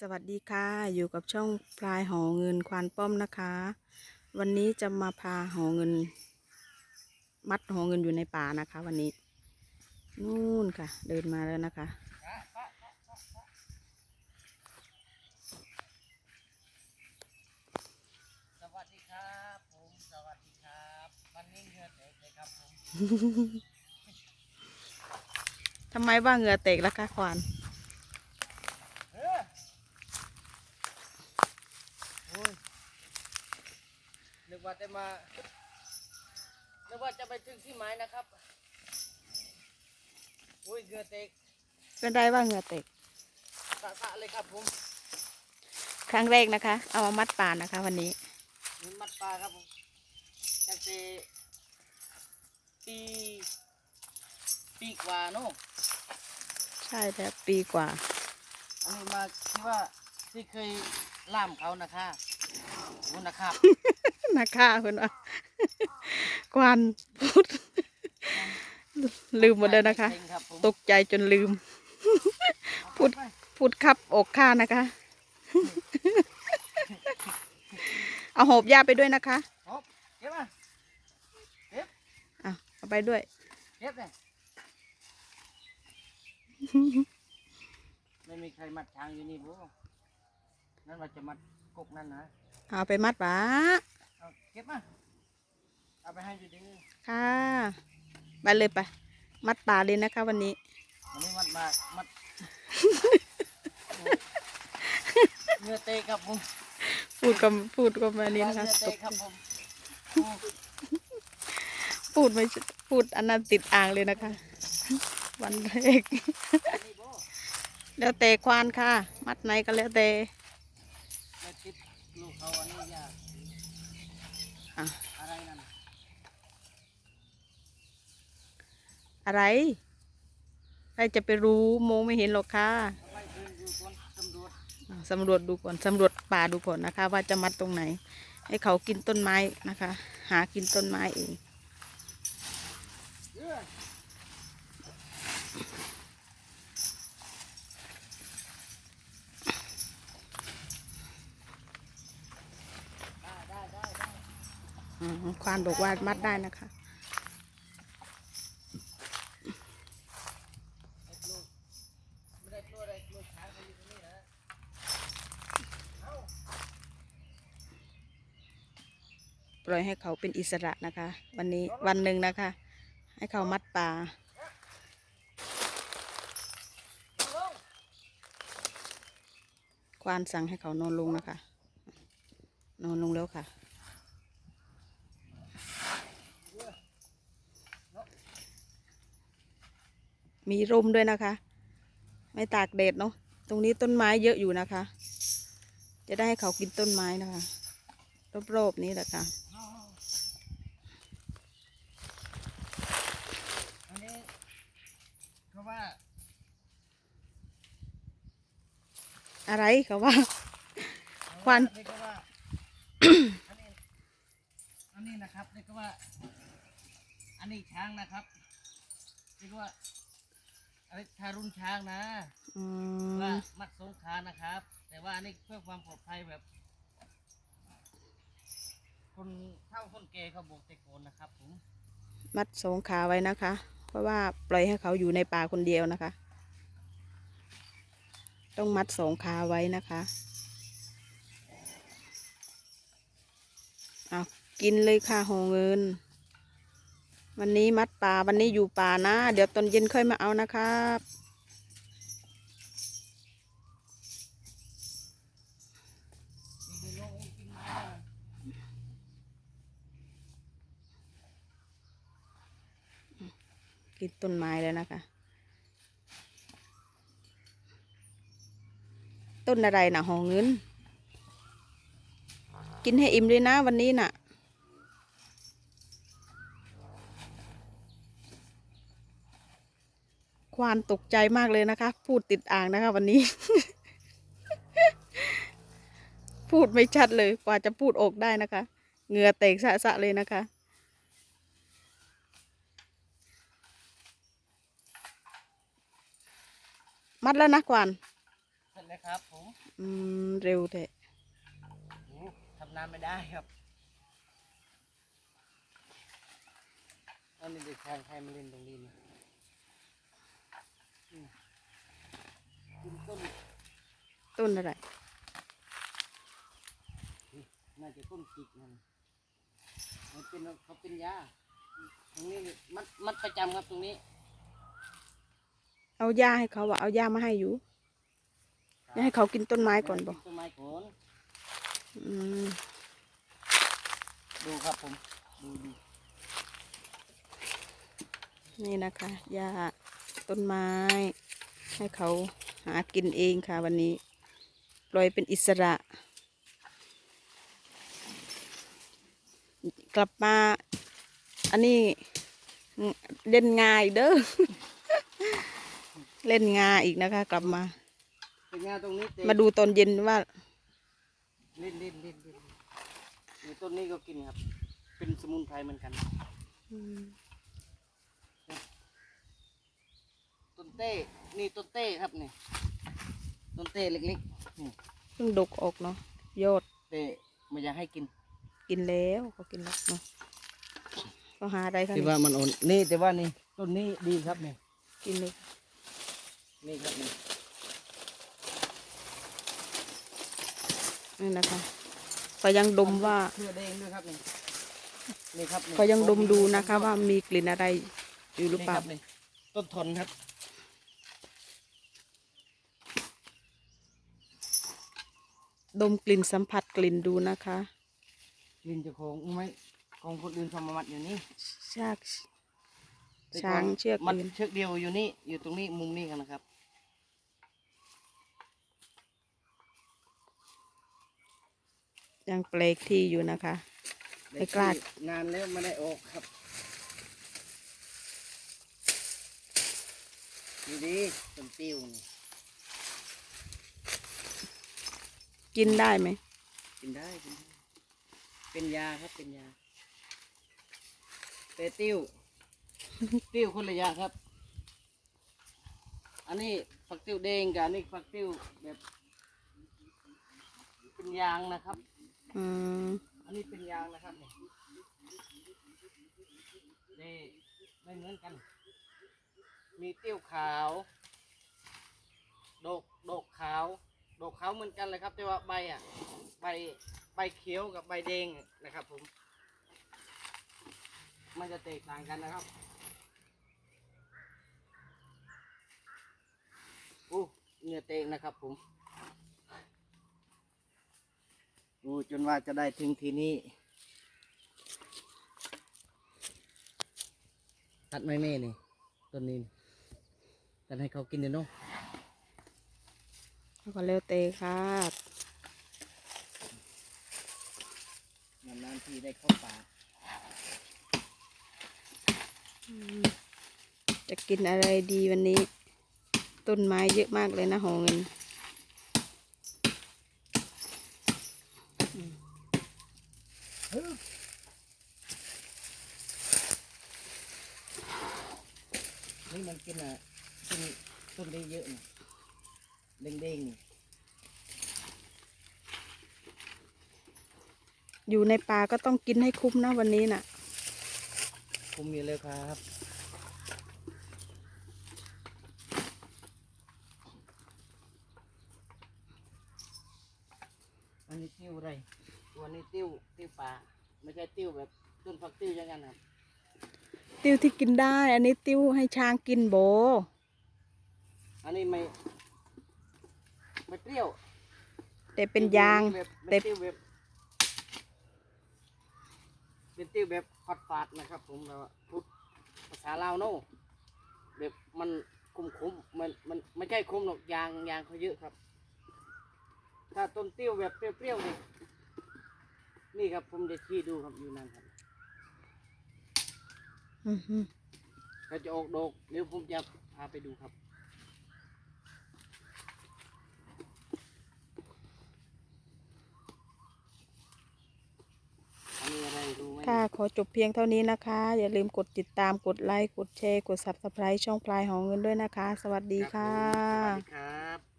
สวัสดีค่ะ อยู่กับช่องพลายหอเงินควานป้อมนะคะ วันนี้จะมาพาหอเงิน มัดหอเงินอยู่ในป่านะคะ วันนี้ นู่นค่ะ เดินมาแล้วนะคะ สวัสดีครับผมสวัสดีครับวันนี้เหงื่อแตกเลยครับผมทำไมว่าเหงื่อเตกล่ะคะควาน เออโอ้ยนึก ว่าจะมานึกว่าจะไปถึงที่หมายนะครับโอ้ยเหงื่อแตกเป็นไรว่าเหงื่อเตกสะสะเลยครับผม ครั้งแรกนะคะ เอามามัดป่านะคะ วันนี้นี่มัดปลาครับผมตั้งแต่ปีปีกว่าเนอะใช่แล้วปีกว่า อันนี้มาที่ว่าที่เคยล่ามเขานะคะโอ้นะครับ นะคะคุณว่าควานพูดลืมหมดเลยนะคะเก่งรับผมตกใจจนลืม พูดพูดครับอกข้านะคะ เอาหอบยาไปด้วยนะคะหอบเก็บมาเก็บอะเอาไปด้วยเก็บเลยไม่มีใครมัดช้างอยู่นี่บูนั่นว่าจะมัดกกนั่นนะ เอาไปมัดป่าเอาเก็บมา เอาไปให้อยู่ดีค่ะไปเลยไปมัดป่าเลยนะคะ วันนี้วันนี้มัดมามัดเหงื่อเตะครับผมพูดก็พูดก็มานี้นะคะเหงื่อตเตะกครับผมโอ้พูดไม่ใช่พูดอันนั้นติดอ่างเลยนะคะ วันแรกนี่บูแล้วแต่ควานค่ะ มัดไหนก็แล้วแต่ ไม่ติดลูกเขาอันนี้ยาก อะ อะไรนั่น อะไร ใครจะไปรู้มองไม่เห็นหรอกค่ะเอาไปคืนอยู่คนตำรวจอ่าสำรวจดูก่อนสำรวจป่าดูก่อนนะคะ ว่าจะมัดตรงไหน ให้เขากินต้นไม้นะคะ หากินต้นไม้เองควานบอกว่ามัดได้นะคะ ไอ้ลูกไม่ได้กลัวอะไรลูกช้างเขาอยู่ตรงนี้นะเอ้า ปล่อยให้เขาเป็นอิสระนะคะ วันนี้วันหนึ่งนะคะ ให้เขามัดป่าควานสั่งให้เขานอนลงนะคะ นอนลงแล้วค่ะ มีร่มด้วยนะคะ ไม่ตากแดดเนาะตรงนี้ต้นไม้เยอะอยู่นะคะ จะได้ให้เขากินต้นไม้นะคะ รอบๆนี้แหละค่ะ เอาอันนี้เขา ว่า อะไรเขาว่า ควันนี่ก็ว่าอันนี้อันนี้นะครับนี่ก็ว่า อันนี้ช้างนะครับนี่ก็ว่าอะไรทารุณช้างนะ อืว่ามมัดสงขานะครับ แต่ว่าอันนี้เพื่อความปลอดภัยแบบ คนเฒ่าคนแก่เขาบอกแต่โกนนะครับผม มัดสองขาไว้นะคะ เพราะว่าปล่อยให้เขาอยู่ในป่าคนเดียวนะคะ ต้องมัดสองขาไว้นะคะเอากินเลยค่ะหงเงิน วันนี้มัดป่าวันนี้อยู่ป่านะ เดี๋ยวตอนเย็นค่อยมาเอานะครับ กินต้นไม้แล้วนะคะ ต้นอะไรนะหอเงิน กินให้อิ่มเลยนะวันนี้น่ะ ควานตกใจมากเลยนะคะ พูดติดอ่างนะคะวันนี้ พูดไม่ชัดเลยกว่าจะพูดออกได้นะคะ เหงื่อแตกสะๆเลยนะคะ มัดแล้วนะกวานเสร็จนะครับผมอืมเร็วแต่โอ้ทำน้ำไม่ได้ครับอันนี้เด็กชายใครมาเล่นตรงนี้เนี่ยอืมกินต้นต้นอะไรน่าจะต้นจิกนั่นมันเป็นเขาเป็นยาตรงนี้นี่มัดมัดประจำครับตรงนี้ เอาหญ้าให้เขาอะเอาหญ้ามาให้อยู่ไม่ให้เขากินต้นไม้ก่อนบอกต้นไม้ก่อนอืมดูครับผมดูดูนี่นะคะหญ้าต้นไม้ ให้เขาหากินเองค่ะวันนี้ ปล่อยเป็นอิสระ กลับมา อันนี้เล่นงาอีกเด้อ เล่นงาอีกนะคะ กลับมา เป็นยาตรงนี้เตะมาดูตอนเย็นว่า เล่นเล่นเล่นเล่นนี่ต้นนี้ก็กินครับ เป็นสมุนไพรเหมือนกัน ต้นเต้นี่ต้นเต้ครับนี่ต้นเต้เล็กๆนี่เพิ่งดกออกเนาะยอดเต้ไม่อยากให้กินกินแล้วเขากินแล้วเนาะก็หาอะไรคะที่นี่ว่ามันอ่อนนี่แต่ว่านี่ต้นนี้ดีครับนี่กินเลย นี่ครับนี่นี่นะคะก็ยังดมว่าเครือแดงด้วยครับนี่นี่ครับนี่ก็ยังดมดูนะคะ ว่ามีกลิ่นอะไรอยู่หรือนี่เปล่าครับนี่ต้นทนครับ ดมกลิ่นสัมผัสกลิ่นดูนะคะ กินเจะของไม่ของคนอื่นเขามามัดอยู่นี่ ชาก แต่ช้างเชือกมัดอื่น เชือกเดียวอยู่นี่อยู่ตรงนี้มุมนี้กันนะครับ ยังเปลกที่อยู่นะคะ ไม่กล้า ได้ที่นานแล้วไม่ได้ออกครับดีดีๆต้นติ้วนี่กินได้ไหม กินได้กินได้ เป็นยาครับเป็นยาแต่ติ้ว ติ้วคนละยาครับ อันนี้ฝักติ้วแดงกับอันนี้ฝักติ้วแบบเป็นยางนะครับ อืมอันนี้เป็นยางนะครับเนี่ยนี่ไม่เหมือนกัน มีติ้วขาวดอกดอกขาวดอกขาวเหมือนกันเลยครับ แต่ว่าใบอะใบใบเขียวกับใบแดงนะครับผม มันจะแตกต่างกันนะครับอู้ เหงื่อเตงนะครับผมอู้จนว่าจะได้ถึงทีนี้ตัดไม้เม่นี่ต้นนี้นี่ตัดให้เขากินเดี๋ยวเนาะแล้วก็แล้วแต่ค่ะนานๆทีได้เข้าป่าอืมจะกินอะไรดีวันนี้ ต้นไม้เยอะมากเลยนะหอเงินนี่มันกินอะต้นต้นได้เยอะนะเด้งๆนี่อยู่ในป่าก็ต้องกินให้คุ้มนะวันนี้น่ะ คุมอยู่เลยครับ อันนี้ติ้วอะไรตัว นี้ติ้วติ้วป่าไม่ใช่ติ้วแบบต้นผักติ้วอย่างนั้นครับติ้วที่กินได้ อันนี้ติ้วให้ช้างกินโบ อันนี้ไม่ไม่เปรี้ยว แต่เป็นยางแบบแต่เป็นติ้วแบบเป็นติ้วแบบฝาดฝาดๆนะครับ ผมเราพูดภาษาลาวโน่แบบมันคุมคุมๆมันมันไม่ใช่คุมหรอกยางยางเขาเยอะครับ ถ้าต้นติ้วแบบเปรี้ยวๆนี่ นี่ครับผมจะชี้ดูครับอยู่นั่นครับอือหือก็จะออกดอกเดี๋ยวผมจะพาไปดูครับ อันนี้อะไรรู้ไหม ค่ะขอจบเพียงเท่านี้นะคะ อย่าลืมกดติดตามกดไลค์ กดแชร์ กด subscribe ช่องปลายหอเงินด้วยนะคะ สวัสดีรับค่ะผมสวัสดีครับ